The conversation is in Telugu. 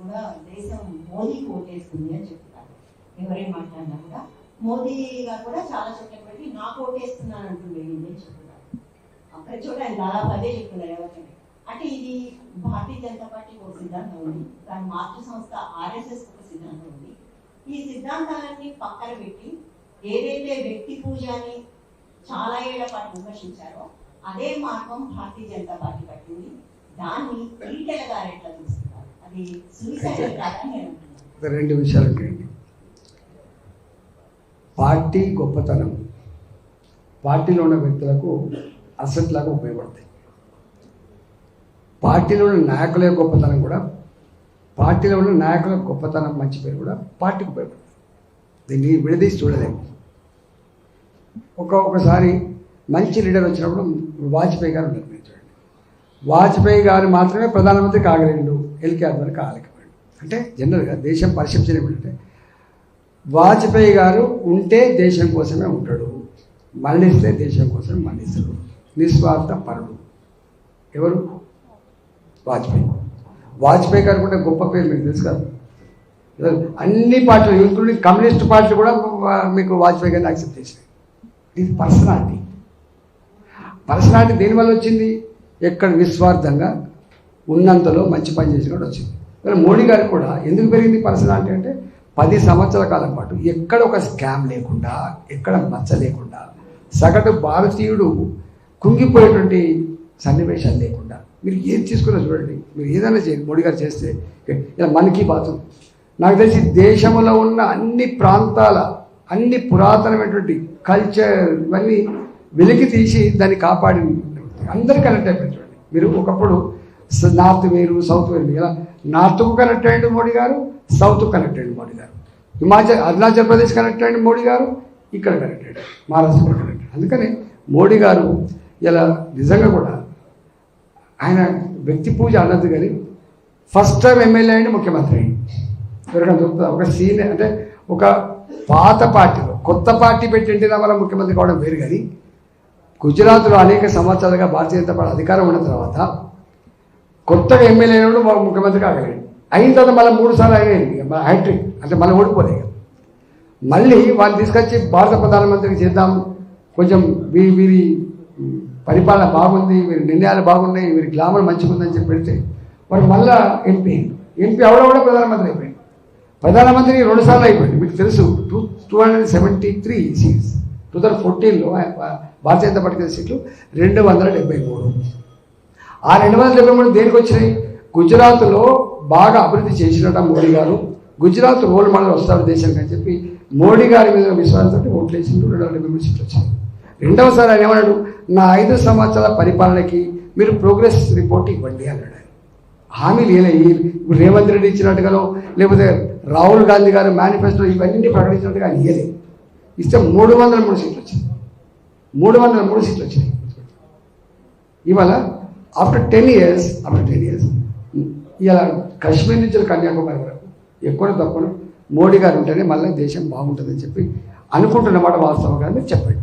కూడా దేశం మోదీకి ఓటేస్తుంది అని చెప్తాను ఎవరేం మాట్లాడినా కూడా. మోదీ గారు కూడా చాలా చోట్ల పెట్టి నాకు ఓటేస్తున్నాను అంటుండే అని చెప్తున్నారు. ప్రతి చోట ఆయన దాదాపు అదే చెప్తున్నారు ఎవరికైనా అంటే ఇది భారతీయ జనతా పార్టీకి ఒక సిద్ధాంతం ఉంది. దాని మాతృ సంస్థ ఆర్ఎస్ఎస్ ఒక సిద్ధాంతం ఉంది. ఈ సిద్ధాంతాలన్నీ పక్కన పెట్టి ఏదైతే వ్యక్తి పూజ అని చాలా ఏళ్ళ పాటు విమర్శించారో అదే మార్గం భారతీయ జనతా పార్టీ పట్టింది. దాన్ని ఈటెల గారు ఎట్లా చూస్తున్నారు. అది సూసైడ్ కాదని నేను అంటున్నాను రెండు విషయాలు ఉంటాయండి పార్టీ గొప్పతనం. పార్టీలో ఉన్న వ్యక్తులకు అసెట్లాగా ఉపయోగపడతాయి. పార్టీలో ఉన్న నాయకుల గొప్పతనం కూడా పార్టీలో ఉన్న నాయకుల గొప్పతనం మంచి పేరు కూడా పార్టీకి ఉపయోగపడుతుంది. దీన్ని విడదీసి చూడలేము ఒక ఒకసారి మంచి లీడర్ వచ్చినప్పుడు వాజ్పేయి గారు చూడండి వాజ్పేయి గారు మాత్రమే ప్రధానమంత్రి కాగలేడు ఎల్కే అద్వాని కాలేకపోయాడు అంటే జనరల్గా దేశం పరిశీలించడం ఏంటంటే వాజ్పేయి గారు ఉంటే దేశం కోసమే ఉంటాడు. మరణిస్తే దేశం కోసమే మరణిస్తాడు. నిస్వార్థ పరుడు. ఎవరు? వాజ్పేయి. వాజ్పేయి గారు కూడా గొప్ప పేరు మీకు తెలుసు కదా. అన్ని పార్టీలు ఇంక్లూడింగ్ కమ్యూనిస్ట్ పార్టీలు కూడా మీకు వాజ్పేయి గారిని యాక్సెప్ట్ చేసినాయి ఇది పర్సనాలిటీ. పర్సనాలిటీ దేనివల్ల వచ్చింది? ఎక్కడ నిస్వార్థంగా ఉన్నంతలో మంచి పని చేసినట్టు వచ్చింది కానీ మోడీ గారు కూడా ఎందుకు పెరిగింది పర్సనాలిటీ అంటే పది సంవత్సరాల కాలం పాటు ఎక్కడ ఒక స్కామ్ లేకుండా ఎక్కడ మచ్చ లేకుండా సగటు భారతీయుడు కుంగిపోయేటువంటి సన్నివేశాలు లేకుండా మీరు ఏం తీసుకున్నా చూడండి మీరు ఏదైనా చేయండి మోడీ గారు చేస్తే ఇలా మనకి బాతు. నాకు తెలిసి దేశంలో ఉన్న అన్ని ప్రాంతాల అన్ని పురాతనమైనటువంటి కల్చర్ ఇవన్నీ వెలికి తీసి దాన్ని కాపాడి అందరు కనెక్ట్ అయిపోయింది చూడండి. మీరు ఒకప్పుడు నార్త్ వేరు సౌత్ వేరు ఇలా నార్త్కు కనెక్ట్ అయ్యండి మోడీ గారు సౌత్కు కనెక్ట్ అయ్యండి మోడీ గారు. హిమాచల్ అరుణాచల్ ప్రదేశ్ కనెక్ట్ అయ్యండి మోడీ గారు ఇక్కడ కనెక్ట్ అయ్యాడు మహారాష్ట్ర కనెక్ట్ అందుకని మోడీ గారు ఇలా నిజంగా కూడా ఆయన వ్యక్తి పూజ అన్నది కానీ ఫస్ట్ టైం ఎమ్మెల్యే అయ్యండి ముఖ్యమంత్రి అయ్యండి. ఎవరికైనా దొరుకుతుందా ఒక సీనియర్ అంటే ఒక పాత పార్టీలో కొత్త పార్టీ పెట్టి ఎన్టీ ముఖ్యమంత్రి కావడం వేరు కానీ గుజరాత్లో అనేక సంవత్సరాలుగా భారతీయ జనతా పార్టీ అధికారం ఉన్న తర్వాత కొత్తగా ఎమ్మెల్యే అయినప్పుడు ముఖ్యమంత్రి కాగలిగాడు. అయిన తర్వాత మళ్ళీ మూడు సార్లు ఆయన హ్యాట్రిక్ అంటే మళ్ళీ ఓడిపోలేదు మళ్ళీ వాళ్ళు తీసుకొచ్చి భారత ప్రధానమంత్రికి చేద్దాం. కొంచెం వీరి వీరి పరిపాలన బాగుంది వీరి నిర్ణయాలు బాగున్నాయి వీరి గ్లామర్ మంచిగా ఉందని చెప్పి పెడితే వాడు మళ్ళా ఎంపీ ఎంపీ అవడం కూడా ప్రధానమంత్రి అయిపోయింది ప్రధానమంత్రి రెండు సార్లు అయిపోయింది మీకు తెలుసు two two hundred seventy three seats two thousand ఫోర్టీన్లో భారతీయ జనతా పార్టీ సీట్లు రెండు వందల డెబ్బై మూడు. ఆ రెండు వందల డెబ్బై మూడు దేనికి వచ్చినాయి గుజరాత్లో బాగా అభివృద్ధి చేసినట మోడీ గారు. గుజరాత్ రోల్ మోడల్ వస్తారు దేశానికి అని చెప్పి మోడీ గారి మీద విశ్వాసంతో ఓట్లు వేసి రెండు వందల డెబ్బై మూడు సీట్లు వచ్చాయి రెండవసారి ఆయన ఏమన్నాడు? నా ఐదు సంవత్సరాల పరిపాలనకి మీరు ప్రోగ్రెస్ రిపోర్ట్ ఇవ్వండి అన్నాడు హామీలు ఏలే ఇప్పుడు రేవంత్ రెడ్డి ఇచ్చినట్టుగానో లేకపోతే రాహుల్ గాంధీ గారు మేనిఫెస్టో ఇవన్నీ ప్రకటించినట్టుగా ఆయన ఇస్తే మూడు వందల మూడు సీట్లు వచ్చింది మూడు వందల మూడు సీట్లు వచ్చినాయి. ఇవాళ after ten years after ten years ఇలా కాశ్మీర్ నుంచి కన్యాకుమారి వరకు ఎక్కువ తక్కువ మోడీ గారు ఉంటేనే మళ్ళీ దేశం బాగుంటుందని చెప్పి అనుకుంటున్నమాట వాస్తవం కానీ మీరు చెప్పండి.